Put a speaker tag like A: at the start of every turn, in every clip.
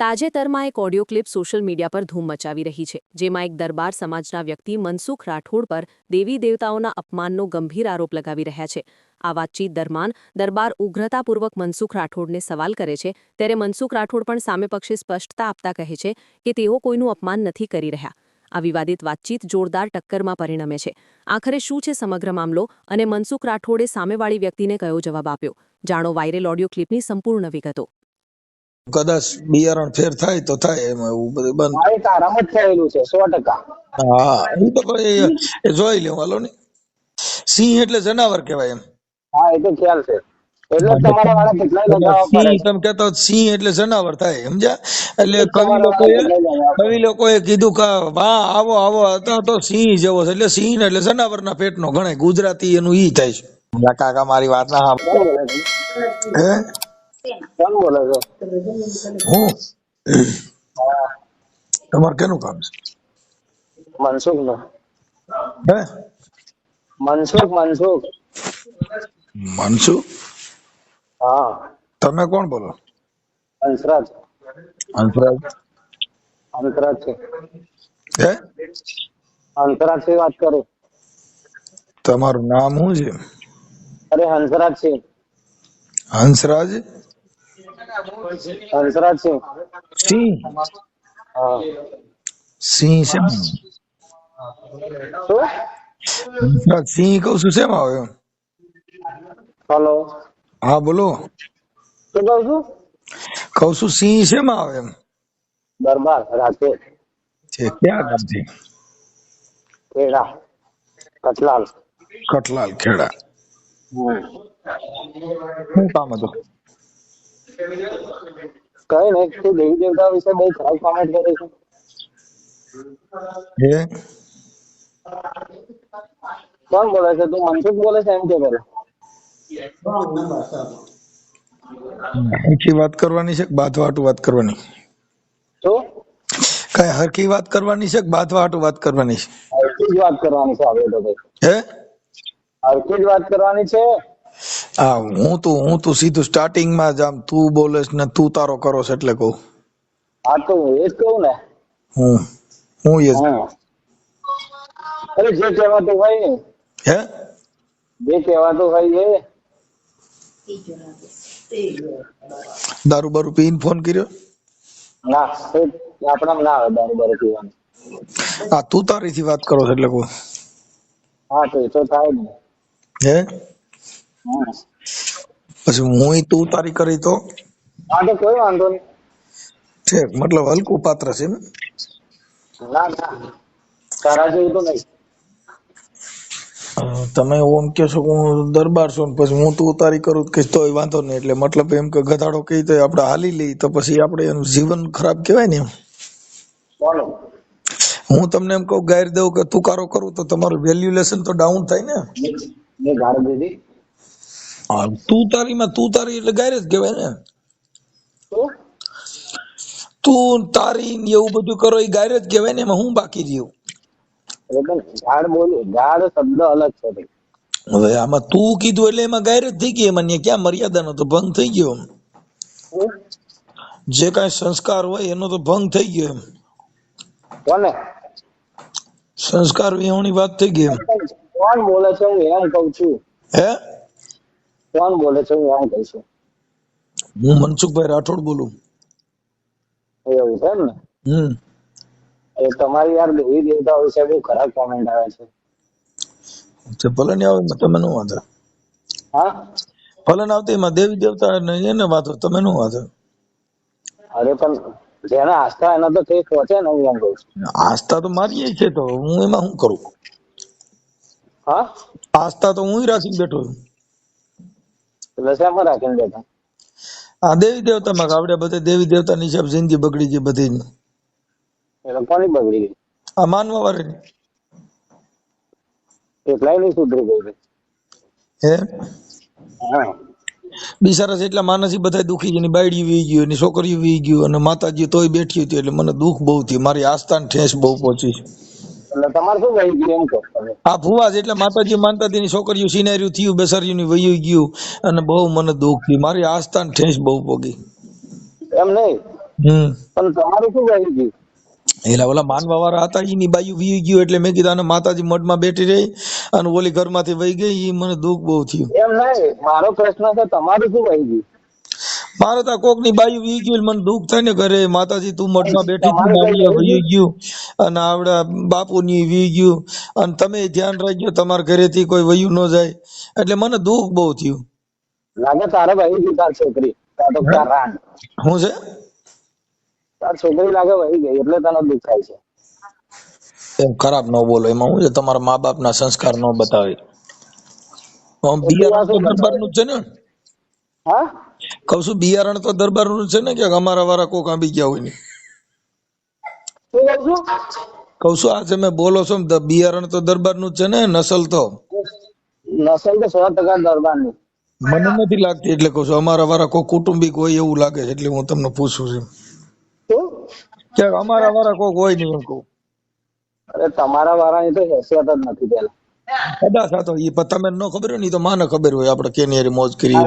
A: તાજેતરમાં એક audio clip social media પર ધૂમ મચાવી રહી છે, જેમાં એક દરબાર સમાજના વ્યક્તિ મનસુખ રાઠોડ પર દેવી દેવતાઓના અપમાનનો ગંભીર આરોપ લગાવી રહ્યા છે. આ વાતચીત દરમિયાન દરબાર ઉગ્રતાપૂર્વક મનસુખ રાઠોડને સવાલ કરે છે, ત્યારે મનસુખ રાઠોડ પણ સામે પક્ષે સ્પષ્ટતા આપતા કહે છે કે તેઓ કોઈનું અપમાન નથી કરી રહ્યા. આ વિવાદિત વાતચીત જોરદાર ટક્કરમાં પરિણમે છે. આખરે શું છે સમગ્ર મામલો અને મનસુખ રાઠોડે સામેવાળી વ્યક્તિને કયો જવાબ આપ્યો? જાણો વાયરલ ઓડિયો ક્લિપની સંપૂર્ણ વિગતો.
B: કદાચ બિયારણ ફેર થાય તો થાય એમાં એવું બધું બંધ.
C: જ થયેલું છે સો ટકા.
B: હા એ તો ભાઈ એ જોઈ લેવું હાલો ને. સિંહ એટલે જનાવર કહેવાય એમ.
C: હા એ તો ખ્યાલ છે.
B: સિંહ
C: છે.
B: તમે કહેતા હો સિંહ એટલે જનાવર થાય સમજ્યા? એટલે કવિ લોકોએ. કવિ લોકોએ કીધું કે વાહ આવો આવો હતા તો સિંહ જેવો છે. એટલે સિંહ એટલે જનાવરના પેટનો ગણાય. ગુજરાતી એનું ઈ થાય છે. કાકા મારી વાત ના હે?
C: કોણ બોલે છે
B: હું
C: હા,
B: તમારે કેનું કામ છે
C: મનસુખનું
B: હે
C: મનસુખ મનસુખ
B: મનસુ
C: હા
B: તમે કોણ બોલો
C: હંસરાજ
B: હંસરાજ
C: હંસરાજ છે
B: હે
C: હંસરાજથી વાત કરું
B: તમારું નામ શું છે
C: અરે હંસરાજ છે
B: હંસરાજ
C: છે.
B: સિંહ.
C: હા.
B: સિંહ છે
C: શું?
B: હંસરાજ સિંહ કહું છું શેમાં આવે એમ?
C: હલો.
B: હા બોલો.
C: શું કઉ છું?
B: કહું છું સિંહ શેમાં આવે એમ?
C: દરબાર રાજકોટ.
B: છે ક્યાં ગામથી
C: ખેડા કટલાલ
B: કટલાલ ખેડા. શું કામ હતું?
C: કઈ નહીં તું દેવી દેવતા વિશે બહુ ખરાબ કોમેન્ટ કરે છે
B: હે
C: કોણ બોલે છે તું મનસુખ બોલે છે એમ કે કરે
B: હરખી વાત કરવાની છે કે બાથવાટું વાત કરવાની
C: શું
B: કઈ હરખી વાત કરવાની છે કે બાથવાટું વાત કરવાની છે
C: હરખી જ વાત કરવાની છે આપણે તો ભાઈ
B: હે
C: હરખી જ વાત કરવાની છે
B: હા હું તો હું તો સીધું સ્ટાર્ટિંગમાં જ આમ તું બોલેસ ને તું તારો કરો છે એટલે કહું.
C: હા તો હું એ જ કહું ને?
B: હું હું એ
C: અરે જે કહેવાતું હોય
B: હે?
C: જે કહેવાતું હોય એ.
B: દારૂ બારૂ પીને ફોન કર્યો?
C: ના આપણા ના આવે દારૂ બારૂ પીવાનું.
B: હા તું તારી થી વાત કરો છો એટલે કહું.
C: હા તો એ તો થાય ને.
B: હા. પછી હું તું તારી કરી તો?
C: હા તો કોઈ વાંધો નહીં.
B: છે મતલબ હલકું પાત્ર છે એમ?
C: ના ના. તારા જેવું તો નહીં.
B: તમે ઓમ કે છો હું દરબાર છું પછી હું તું ઉતારી કરું કે તોય વાંધો નહીં. એટલે મતલબ એમ કે ગધાડો કહી તો આપણે હાલી લઈ તો પછી આપણે એનું જીવન ખરાબ કહેવાય ને એમ? હું તમને એમ કહું ગાયર દઉં કે તું કારો કરું તો તમારું વેલ્યુલેશન તો ડાઉન થાય ને?
C: મેં ગાળ દીધી.
B: હા, તું તારીમાં તું તારી એટલે ગાયર જ કહેવાય ને. તું તારી ને એવું બધું કરો એ ગાયર જ કહેવાય ને એમાં હું બાકી રહ્યું?
C: ગાળ બોલું ગાળ શબ્દ અલગ છે ભાઈ.
B: હવે આમાં તું કીધું એટલે એમાં ગાયર જ થઈ ગઈ એમાં ક્યાં મર્યાદાનો તો ભંગ થઈ ગયો. જે કઈ સંસ્કાર હોય એનો તો ભંગ થઈ ગયો એમ.
C: કોને?
B: સંસ્કાર વિહોણી વાત થઈ ગઈ
C: કોણ બોલે છે હું એમ કઉ છું?
B: હે?
C: કોણ બોલે છે હું એમ છું
B: હું મનસુખભાઈ રાઠોડ બોલું.
C: એવું છે એમ ને
B: હમ.
C: એ તમારી યાર દેવી દેવતા વિશે બહુ ખરાબ કોમેન્ટ આવે છે.
B: તે ભલે ને આવે તમે નું વાંધો.
C: હા?
B: ભલે ને આવતી એમાં દેવી દેવતા ને એને વાંધો તમે નું વાંધો.
C: અરે પણ જેને આસ્થા એના તો ઠેક પહોંચે ને હું એમ કઉ છું.
B: આસ્થા તો મારી છે તો હું એમાં શું કરું?
C: હા?
B: આસ્થા તો હું રાખીને બેઠો છું.
C: એટલે શેમાં રાખીને બેઠા?
B: આ દેવી દેવતામાં આવડે બધે દેવી દેવતાની હિસાબ જિંદગી બગડી ગઈ બધી
C: એટલે કોની બગડી ગઈ?
B: આ માનવા વાળી
C: એટલાય નહીં સુધરી ગઈ
B: હે?
C: હા.
B: બિચારા એટલા માનસી બધા દુખી છે બાયડી વી ગયું એની છોકરીઓ વી ગયું અને માતાજી તોય બેઠી હતી એટલે મને દુઃખ બહુ થયું. મારી આસ્થા ઠેસ બહુ પહોંચી
C: એટલે તમારે શું કહી ગયું એમ કહો.
B: આ ફુવા એટલે માતાજી માનતા તેની છોકરીઓ સિનાર્યું થયું બેસાર્યું ની વયું ગયું અને બહુ મને દુઃખ થયું. મારી આસ્થાન ઠેસ બહુ પોગી.
C: એમ નહીં?
B: હમ.
C: પણ તમારું શું વહી ગયું
B: એલા ઓલા માનવા વાળા હતા એની બાયુ વી ગયું એટલે મેં કીધું માતાજી મઢમાં બેઠી રહી અને ઓલી ઘરમાંથી વહી ગઈ એ મને દુઃખ બહુ થયું.
C: એમ નહીં? મારો પ્રશ્ન છે તમારું શું વહી ગયું
B: મારે તો કોકની બાયુ વી ગયું મને દુઃખ થાય ને ઘરે. માતાજી તું મઢમાં બેઠી મારી વહી ગયું. અને આવડા બાપુ ની વી ગયું અને તમે ધ્યાન રાખજો તમારા ઘરેથી કોઈ વયું ન જાય. એટલે મને દુઃખ બહુ થયું.
C: લાગે તારે ભાઈ ગઈ તાર છોકરી? રાન.
B: છે?
C: તાર છોકરી લાગે વહી ગઈ એટલે તને દુઃખ થાય છે.
B: એમ ખરાબ ન બોલો એમાં હું છે? તમારા મા બાપ ના સંસ્કાર ન બતાવે બિયારણ તો દરબારનું જ છે ને?
C: હા?
B: કઉ છું બિયારણ તો દરબારનું જ છે ને કે અમારા વાળા કોક આંબી ગયા હોય ને.
C: છું?
B: કઉ છું આ તમે બોલો છો ને બિયારણ તો દરબારનું છે ને નસલ તો?
C: નસલ તો સો ટકા દરબારની.
B: મને નથી લાગતી એટલે કઉ છું અમારા વાળા કોઈ કુટુંબિક હોય એવું લાગે છે એટલે હું તમને પૂછું છું. કે અમારા વાળા કોઈ હોય નહીં એમ કહું.
C: અરે તમારા વાળાની તો હેસિયત જ નથી પેલા
B: કદાચ તો એ તમે ન ખબર હોય ને તો માને ખબર હોય આપણે કેની મોજ કરી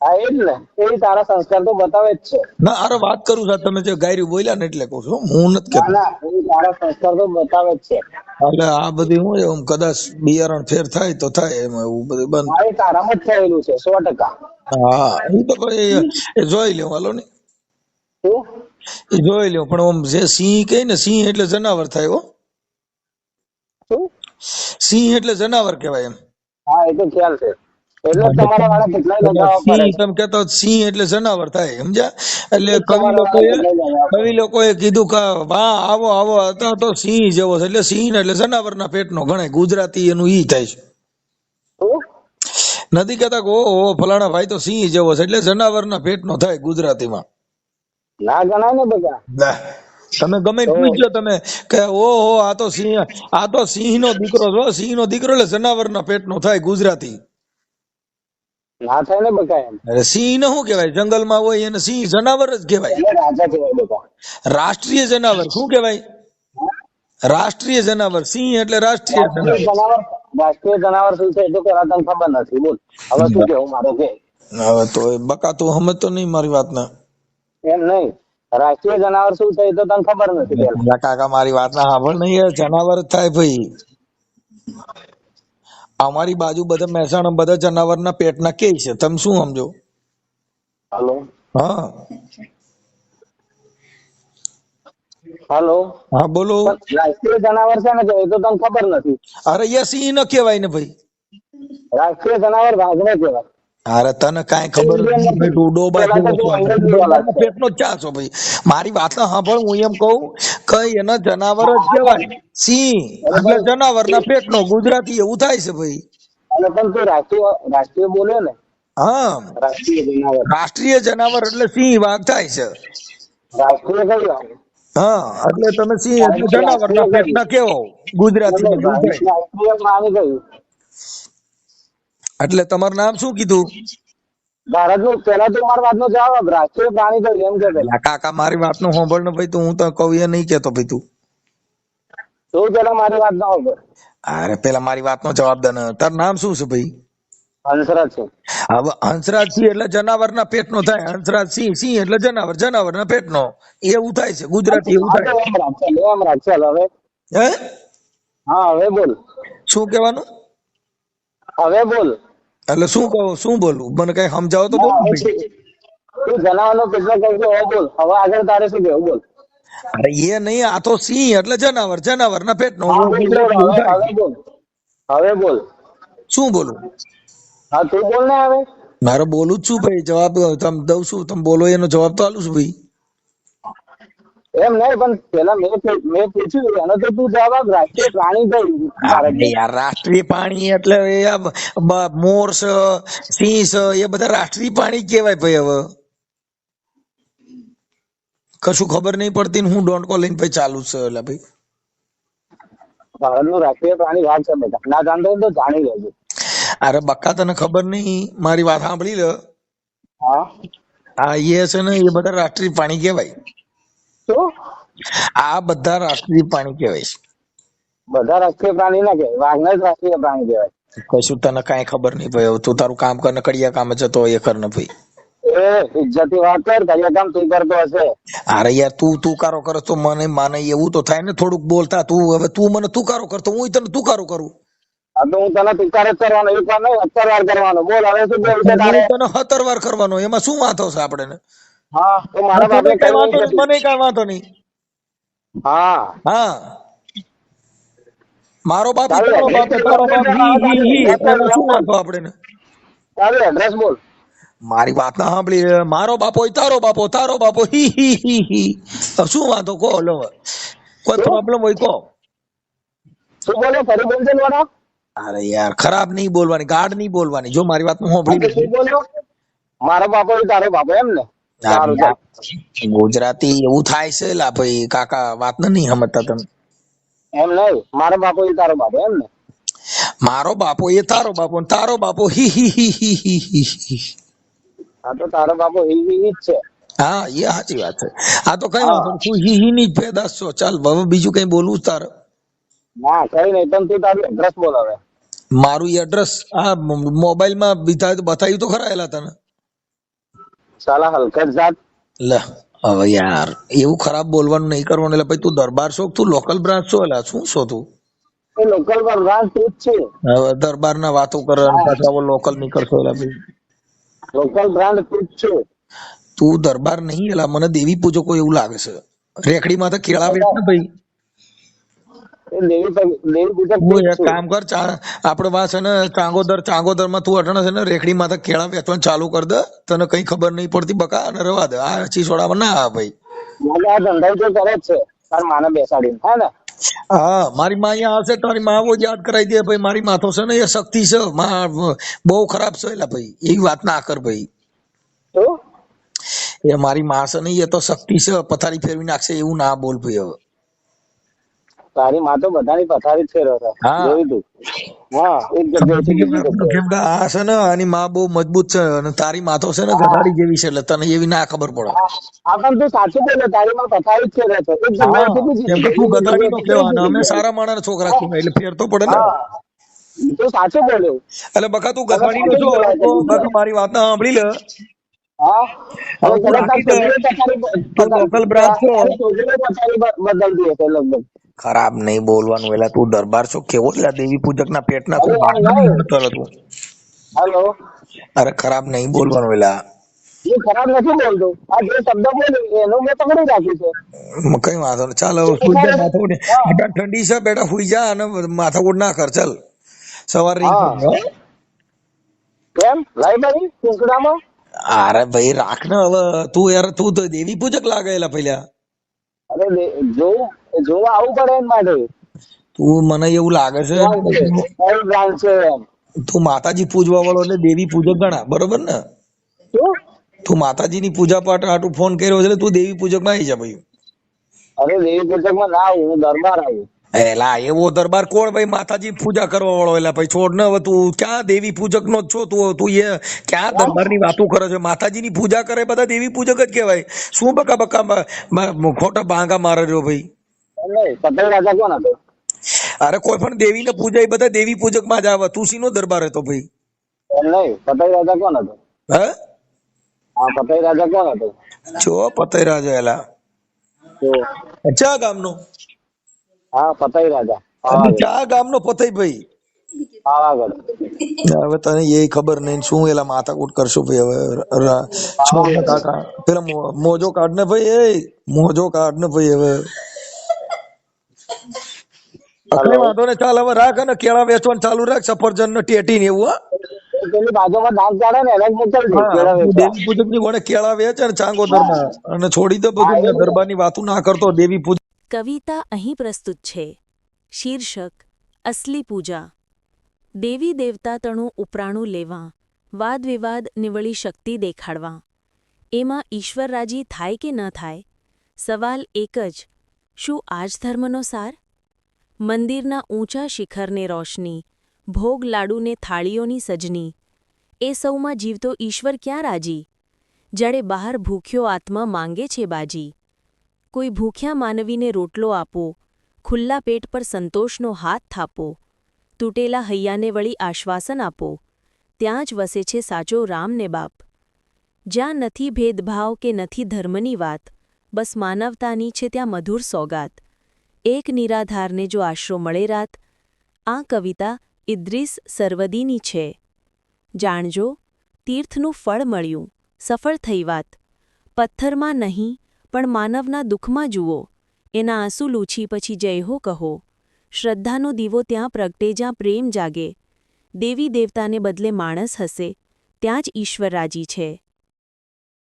C: હા એ જ ને એ તારા સંસ્કાર તો બતાવે જ છે.
B: ના અરે વાત કરું છું તમે જે ગાયરી બોલ્યા ને એટલે કહું છું હું નથી કહેતો
C: ના એ તારા સંસ્કાર તો બતાવે જ છે.
B: એટલે આ બધી હું એમ કદાચ બિયારણ ફેર થાય તો થાય એમાં એવું બધું બંધ.
C: હા એ તારામાં જ થયેલું છે સો ટકા.
B: હા એ તો પછી એ જોઈ લેવું હાલો ને. એ જોઈ લેવું પણ આમ જે સિંહ કહે ને સિંહ એટલે જનાવર થાય હો. સિંહ એટલે જનાવર કહેવાય એમ.
C: હા એ તો ખ્યાલ છે. એટલે તમારા વાળા કેટલાય લગાવવા પડે
B: સિંહ તમે કહેતા સિંહ એટલે જનાવર થાય સમજ્યા? એટલે કવિ લોકોએ
C: વાળા કેટલાય લગાવવા પડે.
B: કવિ લોકોએ કીધું કે વાહ આવો આવો હતા તો સિંહ જેવો છે. એટલે સિંહ એટલે જનાવરના પેટનો ગણાય. ગુજરાતી એનું ઈ થાય છે. નથી કહેતા કે ઓહો ફલાણા ભાઈ તો સિંહ જેવો છે. એટલે જનાવરના પેટનો થાય ગુજરાતીમાં.
C: ના ગણાય ને બધા.
B: તમે ગમે પૂછ્યો પૂછજો તમે કે ઓહો આ તો સિંહ આ તો સિંહ નો દીકરો છો. સિંહ નો દીકરો એટલે જનાવરના પેટનો થાય ગુજરાતી.
C: ના થાય ને બકાય એમ.
B: અરે સિંહ ને શું કહેવાય? જંગલમાં હોય એને સિંહ જનાવર જ કહેવાય.
C: એટલે રાજા કહેવાય બકા
B: રાષ્ટ્રીય જનાવર શું કહેવાય? રાષ્ટ્રીય જનાવર સિંહ એટલે રાષ્ટ્રીય જનાવર.
C: રાષ્ટ્રીય જનાવર શું છે એ તો પેલા તને ખબર નથી બોલ. હવે શું કેવું મારે કે?
B: હવે તો બકા તું સમજતો નહીં મારી વાતના.
C: એમ નહીં. રાષ્ટ્રીય જનાવર શું છે એ તો તને ખબર નથી
B: કાકા મારી વાતના સાંભળ નહીં જનાવર જ થાય ભાઈ. અમારી બાજુ બધા મહેસાણા બધા જનાવરના પેટના કે છે. તમે શું સમજો?
C: હાલો.
B: હા.
C: હાલો.
B: હા બોલો.
C: રાષ્ટ્રીય જનાવર છે ને તો એ તો તમને ખબર નથી.
B: અરે યસ સિંહ ન કહેવાય ને ભાઈ.
C: રાષ્ટ્રીય જનાવર વાઘને કહેવાય.
B: અરે તને કાંઈ ખબર નથી
C: વાળા છે.
B: પેટનો ચા છો ભાઈ. મારી વાત સાંભળ હું એમ કહું કે એના જનાવર જ કહેવાય. સિંહ એટલે જનાવરના પેટનો ગુજરાતી એવું થાય છે ભાઈ.
C: અને પણ તું રાષ્ટ્રીય રાષ્ટ્રીય બોલ્યો ને.
B: હા.
C: રાષ્ટ્રીય જનાવર.
B: રાષ્ટ્રીય જનાવર એટલે સિંહ વાઘ થાય છે.
C: રાષ્ટ્રીય કઈ
B: હા એટલે તમે સિંહ એટલે જનાવરના પેટના કેવો ગુજરાતી
C: રાષ્ટ્રીય કયું
B: એટલે તમારું નામ શું કીધું?
C: ભારતનું પેલા તો મારા વાતનો જવાબ આપ. રાષ્ટ્રીય પ્રાણી કયું એમ કે પેલા.
B: પેલા કાકા મારી વાતનું સાંભળ ને ભાઈ તું હું તો કહું એ નહીં કેતો ભાઈ તું.
C: તું પેલા મારી વાત ના પેટ
B: અરે પેલા મારી વાતનો જવાબ દે ને. તારું નામ શું છે ભાઈ?
C: હંસરાજ છે.
B: હવે હંસરાજ સિંહ એટલે જનાવરના પેટનો થાય. હંસરાજ સિંહ સિંહ એટલે જનાવર જનાવરના પેટનો. એવું થાય છે ગુજરાતી એવું થાય.
C: એમ રાખ ચાલ એમ રાખ ચાલ હવે.
B: હે?
C: હા હવે બોલ.
B: શું કહેવાનું?
C: હવે બોલ.
B: એટલે શું કહું શું બોલું? મને કઈ સમજાવો તો
C: તું- કેટલો હવે બોલ. હવે આગળ તારે શું બોલ.
B: અરે એ નહીં આ તો સિંહ એટલે જનાવર ના એવું
C: હવે હવે બોલ. હવે બોલ.
B: શું બોલું?
C: હા તું બોલ ને હવે.
B: મારે બોલું જ છું ભાઈ જવાબ તમે દઉં છું તમે બોલો એનો જવાબ તો આલું છું ભાઈ.
C: એમ નહીં પણ પેલા મેં મેં પૂછ્યું એનો તો તું જવાબ રાષ્ટ્રીય પ્રાણી કયું
B: યાર રાષ્ટ્રીય પાણી એટલે મોર છે સિંહ છે એ બધા રાષ્ટ્રીય પાણી કહેવાય ભાઈ હવે. કશું ખબર નહીં પડતી ને હું ડોન્ટ કોલ લઈને પછી ચાલુ છે એટલે ભાઈ.
C: ભારતનું રાષ્ટ્રીય પ્રાણી વાઘ છે બેટા ના જાણતો તો જાણી લેજો.
B: અરે બક્કા તને ખબર નહીં? મારી વાત સાંભળી લે.
C: હા.
B: હા એ છે ને એ બધા રાષ્ટ્રીય પાણી કહેવાય.
C: શું?
B: આ બધા રાષ્ટ્રીય પાણી કહેવાય છે.
C: બધા રાષ્ટ્રીય પ્રાણી ના કહેવાય? વાઘને જ રાષ્ટ્રીય પ્રાણી કહેવાય.
B: કશું તને કાંઈ ખબર નહીં ભાઈ. તું તારું કામ કર કડિયા કામ જતો હોય એ કર ને ભાઈ.
C: કર તું
B: અરે યાર તું તું કારો કરે તો મને માને એવું તો થાય ને થોડુંક બોલતા તું. હવે તું મને તુકારો કરતો હું તને તુકારો કરું
C: તો હું તને તુકાર જ કરવાનો એક વાર નહીં સત્તર વાર કરવાનો. બોલ હવે શું તારે?
B: તને સત્તર વાર કરવાનો. એમાં શું વાંધો છે આપણે
C: હા તો મારા બાપે
B: કઈ વાંધો નહીં, મને કઈ વાંધો નહીં.
C: હા.
B: હા. મારો બાપ તારો બાપ તારો બાપ હી હી હી
C: એટલે
B: શું વાંધો આપણે
C: તારું એડ્રેસ બોલ.
B: મારી વાત ના સાંભળી. મારો બાપો તારો બાપો તારો બાપો હી હી હી હી શું વાંધો? કહો લો કોઈ પ્રોબ્લેમ હોય કહો.
C: શું બોલ્યો ફરી બોલશે ને
B: અરે યાર ખરાબ નહીં બોલવાની ગાઢ નહીં બોલવાની. જો મારી વાત હું સાંભળી
C: મારો બાપો તારો બાપો એમ ને? સારું ચાલ
B: ગુજરાતી એવું થાય છે? લા ભાઈ કાકા વાત ને નહીં સમજતા તમે?
C: એમ નહીં મારો બાપો હોય તારો બાપો એમ ને?
B: મારો બાપો એ તારો બાપો ને તારો બાપો હી હી હી હી હી હી હી.
C: હા તો તારો બાપો ઈ ઈ ઈ જ છે.
B: હા એ સાચી વાત છે. આ તો કઈ વાંધો નહીં. તું હી હી ની જ પેદાશ છો ચાલ હવે બીજું કઈ બોલવું જ તારે?
C: ના કઈ નહીં પણ તું તારું એડ્રેસ બોલ હવે
B: મારું એડ્રેસ આ મોબાઈલમાં બીતા બતાવ્યું તો ખરા એલા તને?
C: સાલા હલકત જાત.
B: લે હવે યાર એવું ખરાબ બોલવાનું નહીં કરવાનું. એટલે ભાઈ તું દરબાર શોખ તું લોકલ બ્રાન્ચ છો? એટલે શું છો તું?
C: લોકલ બ્રાન્ચ તું જ છે.
B: હવે દરબાર ના વાતો કરે પાછા લોકલ નીકળશો એટલે
C: લોકલ બ્રાન્ડ તું જ છે.
B: તું દરબાર નહીં એલા મને દેવી પૂજકો એવું લાગે છે. રેકડી માં તો કેળા વેચ ને ભાઈ
C: એ દેવી પ- દેવી પૂજક તું
B: હું
C: જ
B: એક
C: છે
B: કામ કર આપડે વાસ છે ને ચાંગોદર ચાંગોદરમાં તું અટણ છે ને રેખડી માથે કેળા વેચવાનું ચાલુ કર દે. તને કઈ ખબર નહીં પડતી બકા અને રવા દે. આ ચીસોડામાં ના આવે ભાઈ.
C: આ ધંધો તો કરે જ છે. તાર માને બેસાડીને. હે ને?
B: હા મારી માં અહીંયા આવશે તારી માં આવો યાદ કરાવી દે ભાઈ. મારી માથો છે ને એ શક્તિ છે. માં બહુ ખરાબ છે એલા ભાઈ. એવી વાત ના કર ભાઈ. એ મારી માં છે ને એ તો શક્તિ છે. પથારી ફેરવી નાખશે એવું ના બોલ ભાઈ હવે.
C: તારી માં તો બધાની પથારી છે જોયું હા એક જગ્યાએ.
B: આ છે ને આની માં બહુ મજબૂત છે અને તારી માથો છે ને ગધાડી જેવી છે એટલે તને એવી ના ખબર પડે.
C: આ પણ તું સાચું બોલે તારી માં પથારી છે. એક
B: તું ગધાડી નો કહેવાનો અમે સારા માણસ છોકરા છું એટલે ફેર તો પડે ને.
C: તું સાચું બોલ્યો
B: એટલે બકા તું ગધાડી નો છો બકા મારી વાત ના સાંભળી લે.
C: હા.
B: બદલ દે.
C: લગભગ.
B: ખરાબ નહીં બોલવાનું એલા તું દરબાર છો? કેવો એટલે દેવી પૂજક ના પેટ ના હતો તું?
C: હેલો.
B: અરે ખરાબ નહીં બોલવાનું એલા
C: હું ખરાબ નથી બોલતો. આ જે શબ્દ બોલ્યો એનું મેં પકડી રાખ્યું છે.
B: કઈ વાંધો નહીં. ચાલ સુઈ જા માથાકૂટ અટાણ ઠંડી છે બેટા સુઈ જા અને માથાકૂટ ના કર. ચાલ. સવાર
C: કેમ? લાઈબ્રેરી કુંકડામાં
B: અરે ભાઈ રાખ ને હવે. તું યાર તું તો દેવી પૂજક લાગેલા પેલા
C: અરે દે- જોવું આવું પડે એના માટે.
B: તું મને એવું લાગે છે તું માતાજી પૂજવા વાળો એટલે દેવી પૂજક ગણા બરોબર ને? તું માતાજી ની પૂજા પાઠ આટલું ફોન કર્યો એટલે તું દેવી પૂજકમાં આવી જા ભાઈ.
C: અરે દેવી પુસ્તકમાં ના આવું હું દરબાર આવું.
B: એલા એવો દરબાર કોણ ભાઈ? માતાજી પૂજા કરવા વાળો એલા ભાઈ છોડ ને હવે તું ક્યાં દેવી પૂજક નો છો તું? તું એ ક્યાં દરબારની વાતો કરે છે? માતાજી ની પૂજા કરે બધા દેવી પૂજક જ કહેવાય. શું બકા બકા મ- મ- ખોટા બાંગા મારે રહ્યો ભાઈ?
C: નહીં પટેલ રાજા કોણ હતો
B: અરે કોઈ પણ દેવી ને પૂજા એ બધા દેવી પૂજકમાં જ આવે. તું નો દરબાર હતો ભાઈ.
C: નહીં પટેલ રાજા કોણ હતો
B: હે?
C: હા પટેલ રાજા કોણ હતો
B: જો પતઈ રાજા એલા. ચા ગામનો?
C: હા પટેલ રાજા.
B: અને ચા ગામનો પતઈ ભાઈ. હવે તને એ ખબર નહીં શું એલા માથાકૂટ કરશો ભાઈ હવે કાકા. પેલા મોજો કાઢ ને ભાઈ એ મોજો કાઢ ને ભાઈ હવે. કઈ વાંધો ને ચાલ હવે રાખ અને કેળા વેચવાનું ચાલુ રાખ સફરજન ને ટેટી ને એવું હા.
C: પેલી બાજુમાં ડાંગ ચાલે ને એને જ મોકલજે કેળા
B: હા, દેવી પૂજકની વડે કેળા વેચ અને ચાંગોદર અને છોડી દે બધું દરબાર વાતું ના કરતો દેવી પૂજક.
A: કવિતા અહીં પ્રસ્તુત છે. શીર્ષક અસલી પૂજા. દેવી દેવતા તણું ઉપરાણું લેવા વાદ વિવાદ નિવળી શક્તિ દેખાડવા. એમાં ઈશ્વર રાજી થાય કે ન થાય? સવાલ એક જ શું આ જ ધર્મનો સાર? મંદિરના ઊંચા શિખરને રોશની, ભોગ લાડુને થાળીઓની સજની. એ સૌમાં જીવતો ઈશ્વર ક્યાં રાજી? જાણે બહાર ભૂખ્યો આત્મા માંગે છે બાજી. કોઈ ભૂખ્યા માનવીને રોટલો આપો, ખુલ્લા પેટ પર સંતોષનો હાથ થાપો, તૂટેલા હૈયાને વળી આશ્વાસન આપો, ત્યાં જ વસે છે સાચો રામને બાપ. જ્યાં નથી ભેદભાવ કે નથી ધર્મની વાત બસ માનવતાની છે ત્યાં મધુર સોગાત. એક નિરાધારને જો આશરો મળે રાત, આ કવિતા ઇદ્રિસ સરવદીની છે. જાણજો, તીર્થનું ફળ મળ્યું, સફળ થઈ વાત. પથ્થરમાં નહીં, પણ માનવના દુઃખમાં જુઓ. એના આંસુ લૂછી પછી જય હો કહો. શ્રદ્ધાનો દીવો ત્યાં પ્રગટે જ્યાં પ્રેમ જાગે. દેવી દેવતાને બદલે માણસ હશે, ત્યાં જ ઈશ્વર રાજી છે.